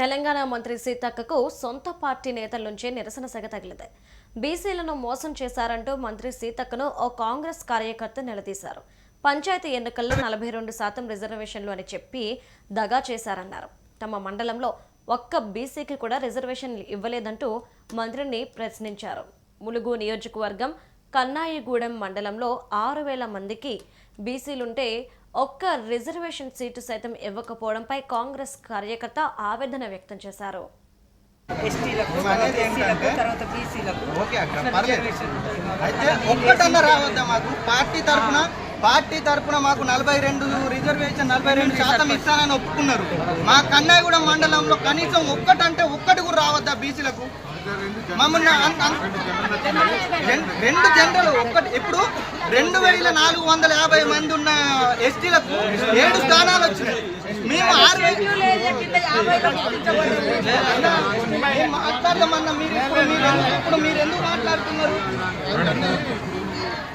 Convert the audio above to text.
తెలంగాణ మంత్రి సీతక్కకు సొంత పార్టీ నేతల నుంచే నిరసన సెగ తగిలింది. బీసీలను మోసం చేశారంటూ మంత్రి సీతక్కను ఓ కాంగ్రెస్ కార్యకర్త నిలదీశారు. పంచాయతీ ఎన్నికల్లో నలభై రెండు శాతం రిజర్వేషన్లు అని చెప్పి దగా చేశారన్నారు. తమ మండలంలో ఒక్క బీసీకి కూడా రిజర్వేషన్ ఇవ్వలేదంటూ మంత్రిని ప్రశ్నించారు. ములుగు నియోజకవర్గం కన్నాయిగూడెం మండలంలో ఆరు వేల మందికి బీసీలుంటే ఒక్క రిజర్వేషన్ సీటు సైతం ఇవ్వకపోవడంపై కాంగ్రెస్ కార్యకర్త ఆవేదన వ్యక్తం చేశారు. ఎస్టీలకు ఎస్సీలకు తర్వాత బీసీలకు అయితే ఒక్కటన్నా రావద్దా మాకు? పార్టీ తరఫున పార్టీ తరఫున మాకు నలభై రెండు రిజర్వేషన్ నలభై రెండు శాతం ఇస్తానని ఒప్పుకున్నారు. మా కన్నాయగూడెం మండలంలో కనీసం ఒక్కటంటే ఒక్కటి కూడా రావద్దా బీసీలకు? మమ్మల్ని రెండు జనరల్ ఒక్కటి ఇప్పుడు రెండు వేల నాలుగు వందల యాభై మంది ఉన్న ఎస్టీలకు ఏడు స్థానాలు వచ్చినాయి. మేము ఆరు మాట్లాడదామన్నా మీరు ఇప్పుడు మీరు ఎందుకు మాట్లాడుతున్నారు?